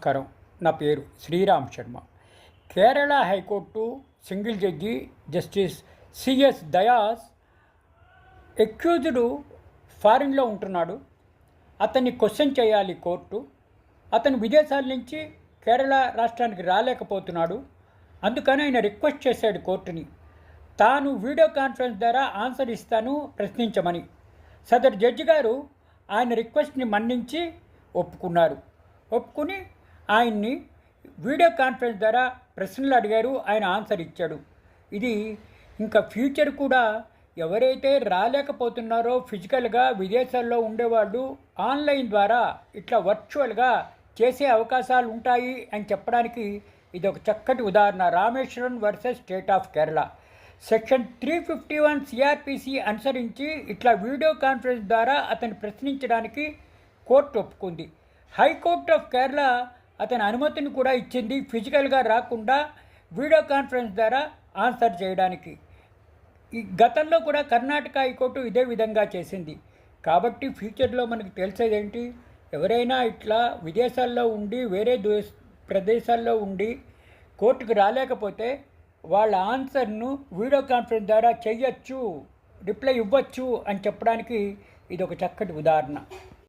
నమస్కారం. నా పేరు Sriram Sharma. Kerala high court single judge justice C S Dias accused ఫారిన్లో ఉంటున్నాడు. అతన్ని క్వశ్చన్ చేయాలి కోర్టు. అతను విదేశాల నుంచి కేరళ రాష్ట్రానికి రాలేకపోతున్నాడు. అందుకని ఆయన రిక్వెస్ట్ చేశాడు కోర్టుని. తాను వీడియో కాన్ఫరెన్స్ ద్వారా ఆన్సర్ ఇస్తాను ప్రశ్నించమని. సదరు జడ్జి గారు ఆయన రిక్వెస్ట్ని మన్నించి ఒప్పుకున్నారు. ఒప్పుకుని ఆయన్ని వీడియో కాన్ఫరెన్స్ ద్వారా ప్రశ్నలు అడిగారు ఆయన ఆన్సర్ ఇచ్చాడు. ఇది ఇంకా ఫ్యూచర్ కూడా ఎవరైతే రాలేకపోతున్నారో ఫిజికల్గా విదేశాల్లో ఉండేవాళ్ళు ఆన్లైన్ ద్వారా ఇట్లా వర్చువల్గా చేసే అవకాశాలు ఉంటాయి అని చెప్పడానికి ఇది ఒక చక్కటి ఉదాహరణ. Rameshwaram versus state of Kerala. Section three fifty one CrPC అనుసరించి ఇట్లా వీడియో కాన్ఫరెన్స్ ద్వారా అతను ప్రశ్నించడానికి కోర్టు ఒప్పుకుంది. హైకోర్ట్ ఆఫ్ కేరళ అతని అనుమతిని కూడా ఇచ్చింది. ఫిజికల్గా రాకుండా వీడియో కాన్ఫరెన్స్ ద్వారా ఆన్సర్ చేయడానికి. ఈ గతంలో కూడా కర్ణాటక హైకోర్టు ఇదే విధంగా చేసింది. కాబట్టి ఫ్యూచర్లో మనకు తెలిసేది ఏంటి ఎవరైనా ఇట్లా విదేశాల్లో ఉండి వేరే దేశ ప్రదేశాల్లో ఉండి కోర్టుకు రాలేకపోతే వాళ్ళ ఆన్సర్ను వీడియో కాన్ఫరెన్స్ ద్వారా చెయ్యొచ్చు రిప్లై ఇవ్వచ్చు అని చెప్పడానికి ఇది ఒక చక్కటి ఉదాహరణ.